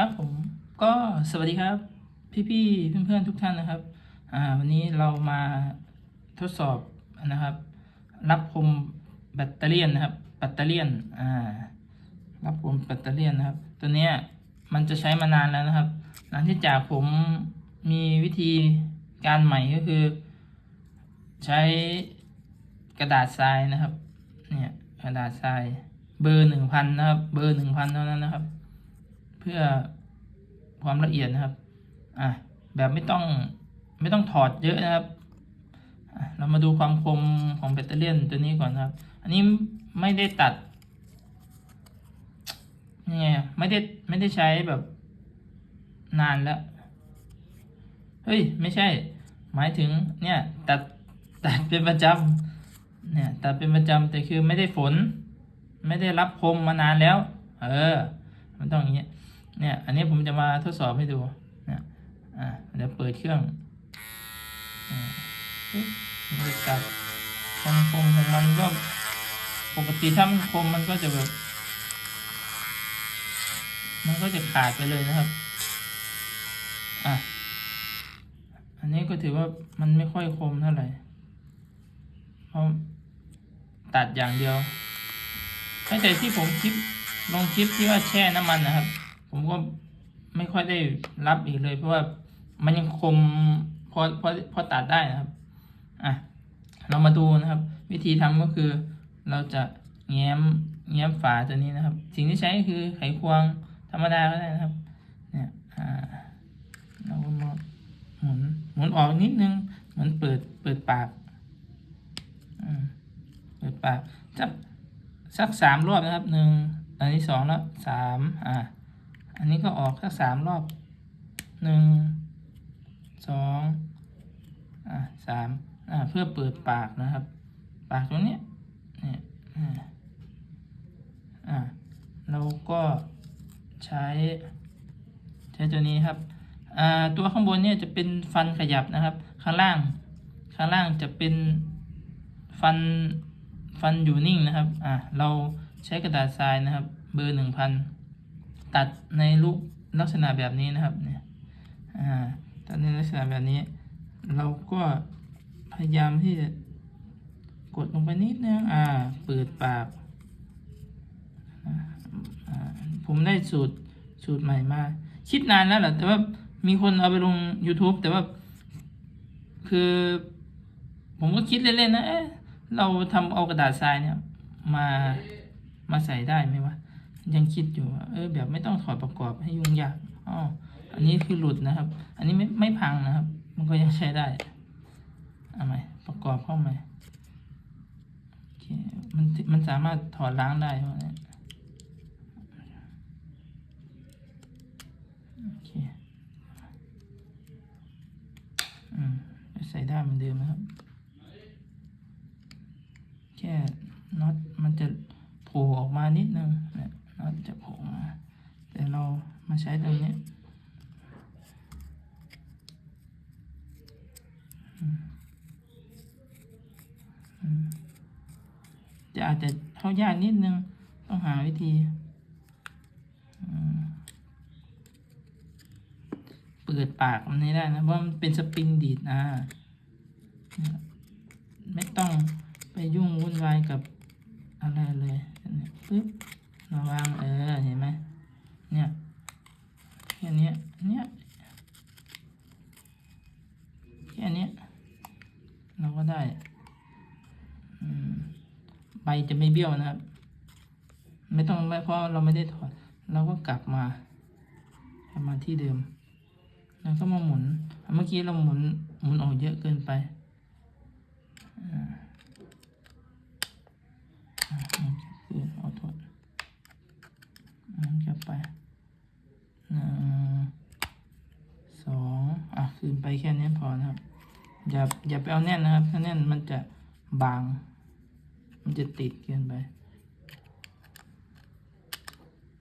ครับผมก็สวัสดีครับ พี่ๆเพื่อนๆทุกท่านนะครับอ่าวันนี้เรามาทดสอบนะครับ รับคมแบตเตอรี่นะครับแบตเตอรี่อ่ารับคมแบตเตอรี่นะครับ ตัวเนี้ยมันจะใช้มานานแล้วนะครับ หลังที่จากผมมีวิธีการใหม่ก็คือ ใช้กระดาษทรายนะครับเนี่ยกระดาษทรายเบอร์หนึ่งพันนะครับ เบอร์หนึ่งพันเท่านั้นนะครับ พื่อความละเอียดนะครับ อะ แบบไม่ต้องไม่ต้องถอดเยอะนะครับ เรามาดูความคมของแบตเตอรี่ตัวนี้ก่อนนครับ อันนี้ไม่ได้ตัดยังไงไม่ได้ไม่ได้ใช้แบบนานแล้ว เฮ้ย ไม่ใช่ หมายถึงเนี่ยตัดตัดเป็นประจำเนี่ยตัดเป็นประจำแต่คือไม่ได้ฝน ไม่ได้รับคมมานานแล้ว เออ มันต้องอย่างเงี้ย เนี่ย อันนี้ผมจะมาทดสอบให้ดูเนี่ยอ่าเดี๋ยวเปิดเครื่องอ่าปึ๊บมันจะตัดคมคมของมันก็ปกติถ้ามันคมมันก็จะแบบ มันก็จะขาดไปเลยนะครับ อะ อันนี้ก็ถือว่ามันไม่ค่อยคมเท่าไหร่ เพราะตัดอย่างเดียวแต่ที่ผมคลิปลงคลิปที่ว่าแช่น้ำมันนะครับ ผมก็ไม่ค่อยได้รับอีกเลย เพราะว่ามันยังคมพอพอพอตัดได้นะครับอะเรามาดูนะครับ วิธีทำก็คือเราจะแง้มแง้มฝาตัวนี้นะครับ สิ่งที่ใช้คือไขควงธรรมดาก็ได้นะครับเนี่ยอ่าเราก็มาหมุนหมุนออกนิดนึงเหมือนเปิดเปิดปากอืมเปิดปากสักสักสามรอบนะครับหนึ่งอันนี้สองแล้วสามอ่า อันนี้ก็ออกสักสามรอบหนึ่งสองอ่าสามอ่าเพื่อเปิดปากนะครับ ปากตรงนี้เนี่ยอ่าอ่าเราก็ใช้ใช้ตัวนี้ครับอ่าตัวข้างบนเนี่ยจะเป็นฟันขยับนะครับ ข้างล่าง ข้างล่างจะเป็นฟันฟันอยู่นิ่งนะครับอ่าเราใช้กระดาษทรายนะครับ เบอร์หนึ่งพัน ตัดในรูปลักษณะแบบนี้นะครับเนี่ยอ่าตัดในลักษณะแบบนี้ เราก็พยายามที่จะกดลงไปนิดนึงอ่าเปิดปากอ่าผมได้สูตรสูตรใหม่มาคิดนานแล้วแหละแต่ว่ามีคนเอาไปลง YouTube แต่ว่า คือ ผมก็คิดเล่นๆนะเอ๊ะเราทำเอากระดาษทรายเนี่ย มามาใส่ได้ไหมวะ ยังคิดอยู่ว่าเออแบบไม่ต้องถอดประกอบให้ยุ่งยากอ๋ออันนี้คือหลุดนะครับ อันนี้ไม่ไม่พังนะครับ มันก็ยังใช้ได้เอาใหมประกอบเข้าใหมโอเคมันมันสามารถถอดล้างได้เพราะเนี่ยโอเคอืมใส่ได้เหมือนเดิมนะครับ แค่น็อตมันจะโผล่ออกมานิดนึง เนี่ยน็อตจะโผล่มาแต่เรามาใช้ตรงนี้จะอาจจะเข้ายากนิดนึง ต้องหาวิธีเปิดปากมันได้นะเพราะมันเป็นสปริงดีดนะเนี่ยไม่ต้องไปยุ่งวุ่นวายกับอะไรเลยปึ๊บ ระวังเออเห็นไหมเนี่ยแค่นี้เนี่ยแค่นี้เราก็ได้ใบจะไม่เบี้ยวนะครับ ไม่ต้องไม่เพราะเราไม่ได้ถอดเราก็กลับมากลับมาที่เดิม แล้วก็มาหมุน เมื่อกี้เราหมุนหมุนออกเยอะเกินไปอ่า คือเอาโทษกลับ ไปหนึ่งสองอะคืนไปแค่นี้พอนะครับ อย่าอย่าไปเอาแน่นนะครับ ถ้าแน่นมันจะบาง มันจะติดเกินไป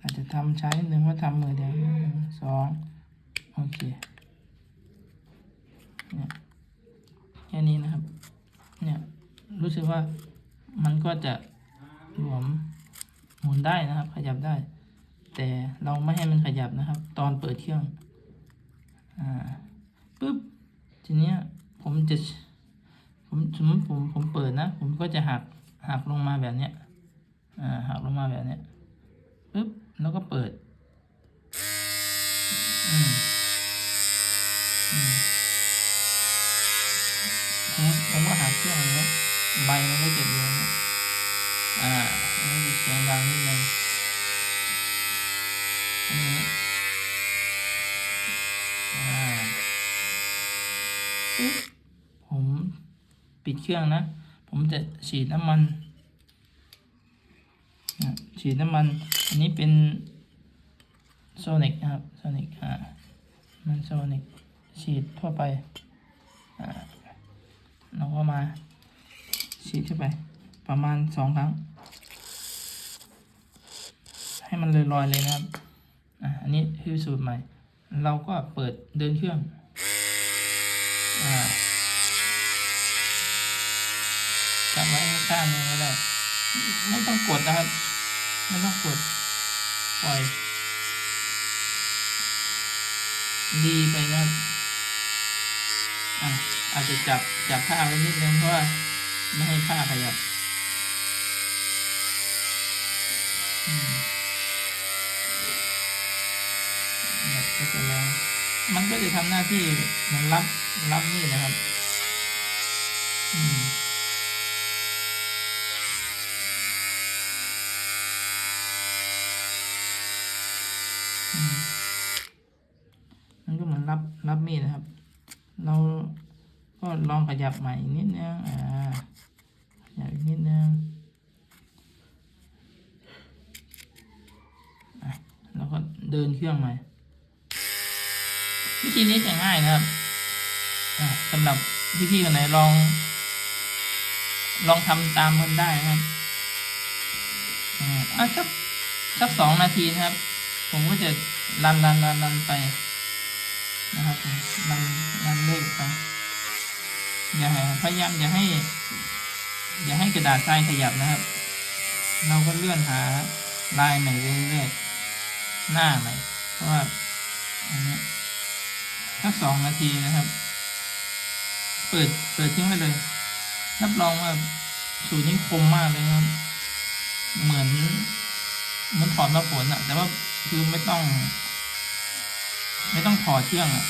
อาจจะทำใช้นิดนึงว่าทำมือเดียวหนึ่งสองโอเคเนี่ยแค่นี้นะครับ เนี่ยรู้สึกว่ามันก็จะหลวมหมุนได้นะครับ ขยับได้ แต่เราไม่ให้มันขยับนะครับ ตอนเปิดเครื่องอ่าปุ๊บทีเนี้ยผมจะผมสมมติผมผมเปิดนะ ผมก็จะหักหักลงมาแบบเนี้ยอ่าหักลงมาแบบเนี้ยปุ๊บ แล้วก็เปิด อืมอืมผมผมก็หักเครื่องอย่างเงี้ยใบมันก็จะเลี้ยงนะอ่าอันนี้จะเสียงดังนิดนึงอันนี้อ่าปุ๊บ ผมปิดเครื่องนะ ผมจะฉีดน้ำมันฉีดน้ำมัน อันนี้เป็นโซนิกนะครับโซนิกอ่ามันโซนิกฉีดทั่วไปอ่าเราก็มา ฉีดเข้าไป ประมาณสองครั้ง ให้มันลอยๆเลยนะครับอะอันนี้คือสูตรใหม่ เราก็เปิดเดินเครื่อง จับไว้ข้างนึงก็ได้ ไม่ต้องกดนะครับ ไม่ต้องกด ปล่อย ดีไปนะครับอะอาจจะจับจับผ้าไว้นิดนึงเพราะว่าไม่ให้ผ้าขยับอืมแบบก็จะแล้วมัน ก็จะทำหน้าที่เหมันรับรับนี่นะครับอืมอืมมันก็เหมือนรับรับมีดนะครับ เราก็ลองขยับใหม่อีกนิดนึงอ่าขยับอีกนิดนึงแล้วก็เดินเครื่องใหม่ ธีนี้จะง่ายนะครับสำหรับพี่ๆคนไหนลอง ลองทำตามกันได้นะครับอ่าอะสักสักสองนาทีนะครับ ผมก็จะรันรันรันรันไปนะครับรันรันเลขไปอย่าพยายามอย่าให้ อย่าให้กระดาษทรายขยับนะครับ เราก็เลื่อนหาลายใหม่เรื่อยๆหน้าใหม่เพราะว่าอันนี้ สักสองนาทีนะครับ เปิดเปิดทิ้งไว้เลย รับรองว่าสูตรนี้คมมากเลยครับ เหมือนเหมือนถอดมาฝนอะแต่ว่าคือไม่ต้อง ไม่ต้องถอดเครื่องอะ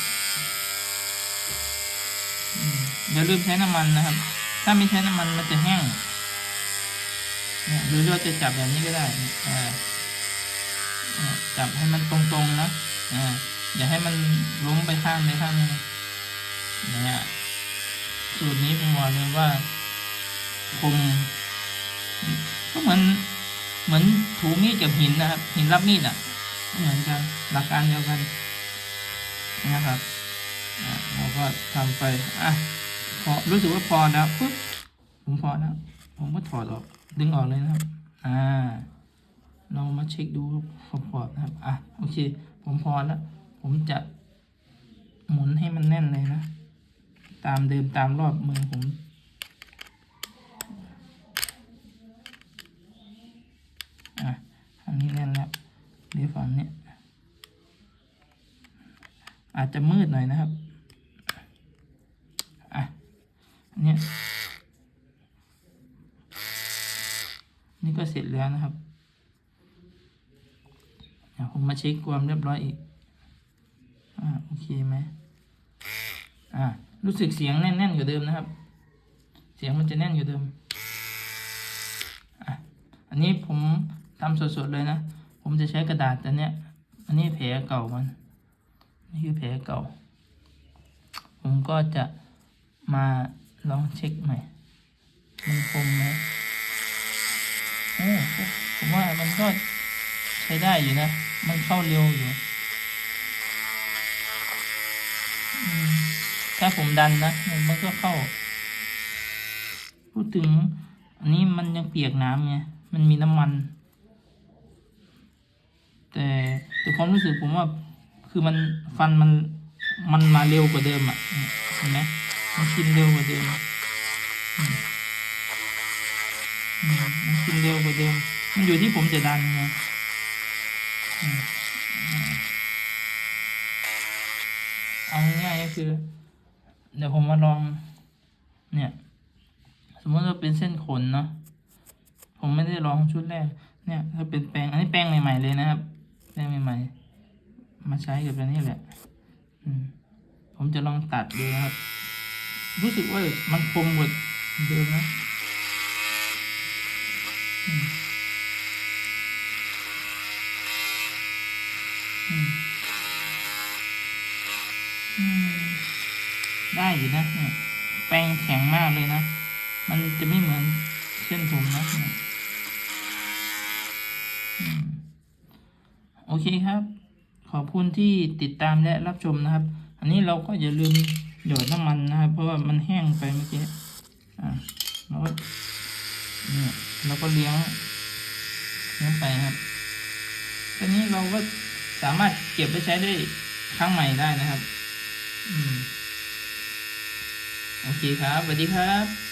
อืมอย่าลืมใช้น้ำมันนะครับ ถ้าไม่ใช้น้ำมันมันจะแห้งเนี่ยหรือเราจะจับแบบนี้ก็ได้อ่าจับให้มันตรงๆนะอ่า อย่าให้มันล้มไปข้างไปข้างนึงเนี่ยสูตรนี้ผมบอกเลยว่าคมก็เหมือนเหมือนถูมีดกับหินนะครับ หินรับมีดอะ เหมือนกันหลักการเดียวกันนะครับเราก็ทำไปอะพอรู้สึกว่าพอแล้วปุ๊บผมพอแล้วผมก็ถอดออกดึงออกเลยนะครับ อ่า เรามาเช็คดูขอบๆนะครับ อะ โอเค ผมพอแล้ว ผมจะหมุนให้มันแน่นเลยนะ ตามเดิมตามรอบมือผม อะ อันนี้แน่นแล้วเดี๋ยวฝั่งเนี้ยอาจจะมืดหน่อยนะครับ อะอันเนี้ยนี่ก็เสร็จแล้วนะครับ เดี๋ยวผมมาเช็คความเรียบร้อยอีก ไหมอ่ารู้สึกเสียงแน่นๆกว่าเดิมนะครับ เสียงมันจะแน่นกว่าเดิมอะอันนี้ผมทำสดๆเลยนะ ผมจะใช้กระดาษอันเนี้ย อันนี้แผลเก่ามันนี่คือแผลเก่า ผมก็จะมาลองเช็คใหม่ มันคมไหมโอ้ผมว่ามันก็ใช้ได้อยู่นะ มันเข้าเร็วอยู่อืม ถ้าผมดันนะมันก็เข้า พูดถึง อันนี้มันยังเปียกน้ำไงมันมีน้ำมัน แต่แต่ความรู้สึกผมว่าคือมันฟันมันมันมาเร็วกว่าเดิมอะเห็นไหมมันกินเร็วกว่าเดิมมันกินเร็วกว่าเดิม มันอยู่ที่ผมจะดันไงอืมอืมเอาง่ายๆก็คือ เดี๋ยวผมมาลอง เนี่ย สมมติว่าเป็นเส้นขนเนาะผมไม่ได้ลองชุดแรก เนี่ย ถ้าเป็นแปรงอันนี้แปรงใหม่ๆเลยนะครับ แปรงใหม่ๆ มาใช้กับอันนี้แหละอืผมจะลองตัดดูนะครับ รู้สึกว่ามันคมกว่าเดิมนะอืมอืมอืม ได้อยู่นะเนี่ยแป้งแข็งมากเลยนะ มันจะไม่เหมือนเส้นผมนะเนี่ยโอเคครับ ขอบคุณที่ติดตามและรับชมนะครับ อันนี้เราก็อย่าลืมหยดน้ำมันนะครับ เพราะว่ามันแห้งไปเมื่อกี้อ่าแล้วก็เนี่ยเราก็เลี้ยงเลี้ยงไปครับตอนนี้เราก็สามารถเก็บไปใช้ได้ครั้งใหม่ได้นะครับ อืม โอเคครับสวัสดีครับ